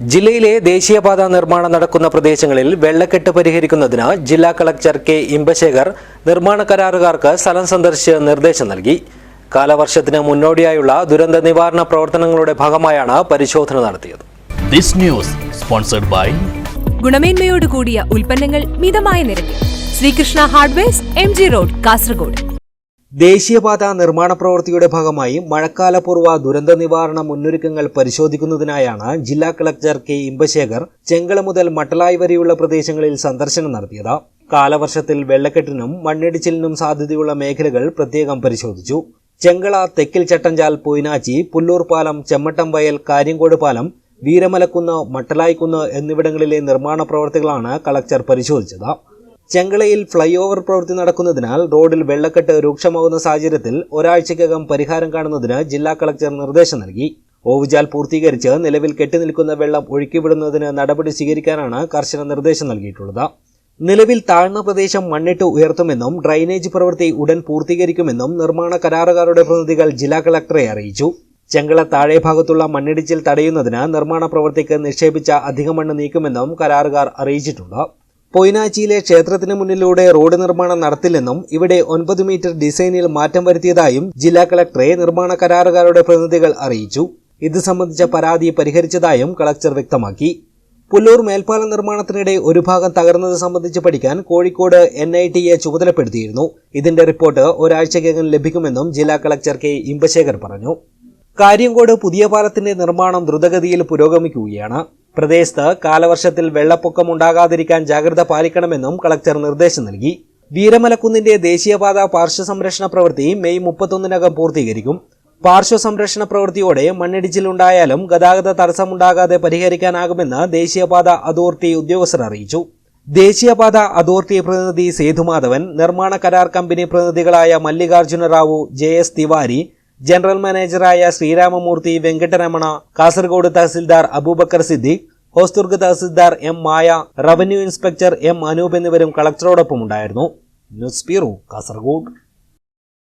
ജില്ലയിലെ ദേശീയപാത നിർമ്മാണം നടക്കുന്ന പ്രദേശങ്ങളിൽ വെള്ളക്കെട്ട് പരിഹരിക്കുന്നതിന് ജില്ലാ കളക്ടർ കെ ഇമ്പശേഖർ നിർമ്മാണ കരാറുകാർക്ക് സ്ഥലം സന്ദർശിച്ച് നിർദ്ദേശം നൽകി. കാലവർഷത്തിന് മുന്നോടിയായുള്ള ദുരന്ത നിവാരണ പ്രവർത്തനങ്ങളുടെ ഭാഗമായാണ് പരിശോധന നടത്തിയത്. This news sponsored by ഗുണമേന്മയോട് കൂടിയ ഉൽപ്പന്നങ്ങൾ മിതമായ നിരക്കിൽ. Sreekrishna hardware M G road Kasaragod. ദേശീയപാത നിർമ്മാണ പ്രവൃത്തിയുടെ ഭാഗമായി മഴക്കാലപൂർവ ദുരന്ത നിവാരണ മുന്നൊരുക്കങ്ങൾ പരിശോധിക്കുന്നതിനായാണ് ജില്ലാ കളക്ടർ കെ ഇമ്പശേഖർ ചെങ്കള മുതൽ മട്ടലായി വരെയുള്ള പ്രദേശങ്ങളിൽ സന്ദർശനം നടത്തിയത്. കാലവർഷത്തിൽ വെള്ളക്കെട്ടിനും മണ്ണിടിച്ചിലിനും സാധ്യതയുള്ള മേഖലകൾ പ്രത്യേകം പരിശോധിച്ചു. ചെങ്കള തെക്കിൽ ചട്ടഞ്ചാൽ പൊയ്നാച്ചി പുല്ലൂർ പാലം ചെമ്മട്ടം വയൽ കാര്യങ്കോട് പാലം വീരമലക്കുന്ന് മട്ടലായിക്കുന്ന് എന്നിവിടങ്ങളിലെ നിർമ്മാണ പ്രവർത്തികളാണ് കളക്ടർ പരിശോധിച്ചത്. ചെങ്കളയിൽ ഫ്ളൈ ഓവർ പ്രവൃത്തി നടക്കുന്നതിനാൽ റോഡിൽ വെള്ളക്കെട്ട് രൂക്ഷമാകുന്ന സാഹചര്യത്തിൽ ഒരാഴ്ചയ്ക്കകം പരിഹാരം കാണുന്നതിന് ജില്ലാ കളക്ടർ നിർദ്ദേശം നൽകി. ഓവുചാൽ പൂർത്തീകരിച്ച് നിലവിൽ കെട്ടിനിൽക്കുന്ന വെള്ളം ഒഴുക്കിവിടുന്നതിന് നടപടി സ്വീകരിക്കാനാണ് കർശന നിർദ്ദേശം നൽകിയിട്ടുള്ളത്. നിലവിൽ താഴ്ന്ന പ്രദേശം മണ്ണിട്ട് ഉയർത്തുമെന്നും ഡ്രൈനേജ് പ്രവൃത്തി ഉടൻ പൂർത്തീകരിക്കുമെന്നും നിർമ്മാണ കരാറുകാരുടെ പ്രതിനിധികൾ ജില്ലാ കളക്ടറെ അറിയിച്ചു. ചെങ്കള താഴെ ഭാഗത്തുള്ള മണ്ണിടിച്ചിൽ തടയുന്നതിന് നിർമ്മാണ പ്രവൃത്തിക്ക് നിക്ഷേപിച്ച അധിക മണ്ണ് നീക്കുമെന്നും കരാറുകാർ അറിയിച്ചിട്ടുണ്ട്. പൊയ്നാച്ചിയിലെ ക്ഷേത്രത്തിന് മുന്നിലൂടെ റോഡ് നിർമ്മാണം നടത്തില്ലെന്നും ഇവിടെ ഒൻപത് മീറ്റർ ഡിസൈനിൽ മാറ്റം വരുത്തിയതായും ജില്ലാ കളക്ടറെ നിർമ്മാണ കരാറുകാരുടെ പ്രതിനിധികൾ അറിയിച്ചു. ഇത് സംബന്ധിച്ച പരാതി പരിഹരിച്ചതായും കളക്ടർ വ്യക്തമാക്കി. പുല്ലൂർ മേൽപ്പാല നിർമ്മാണത്തിനിടെ ഒരു ഭാഗം തകർന്നത് സംബന്ധിച്ച് പഠിക്കാൻ കോഴിക്കോട് എൻ ഐ ടിയെ ചുമതലപ്പെടുത്തിയിരുന്നു. ഇതിന്റെ റിപ്പോർട്ട് ഒരാഴ്ചക്കകം ലഭിക്കുമെന്നും ജില്ലാ കളക്ടർ കെ ഇമ്പശേഖർ പറഞ്ഞു. കാര്യങ്കോട് പുതിയ പാലത്തിന്റെ നിർമ്മാണം ദ്രുതഗതിയിൽ പുരോഗമിക്കുകയാണ്. പ്രദേശത്ത് കാലവർഷത്തിൽ വെള്ളപ്പൊക്കമുണ്ടാകാതിരിക്കാൻ ജാഗ്രത പാലിക്കണമെന്നും കളക്ടർ നിർദ്ദേശം നൽകി. വീരമലക്കുന്നിന്റെ ദേശീയപാത പാർശ്വ സംരക്ഷണ പ്രവൃത്തി മെയ് മുപ്പത്തൊന്നിനകം പൂർത്തീകരിക്കും. പാർശ്വ സംരക്ഷണ പ്രവൃത്തിയോടെ മണ്ണിടിച്ചിലുണ്ടായാലും ഗതാഗത തടസ്സമുണ്ടാകാതെ പരിഹരിക്കാനാകുമെന്ന് ദേശീയപാത അതോറിറ്റി ഉദ്യോഗസ്ഥർ അറിയിച്ചു. ദേശീയപാത അതോറിറ്റി പ്രതിനിധി സേതുമാധവൻ നിർമ്മാണ കരാർ company പ്രതിനിധികളായ Mallikarjuna Rao J S Tiwari general മാനേജറായ Sriramamurthy Venkataramana Kasaragod tahsildar Aboobacker Siddique Hosdurg tahsildar M Maya revenue inspector M Anoop എന്നിവരും കളക്ടറോടൊപ്പം ഉണ്ടായിരുന്നു. News bureau Kasaragod.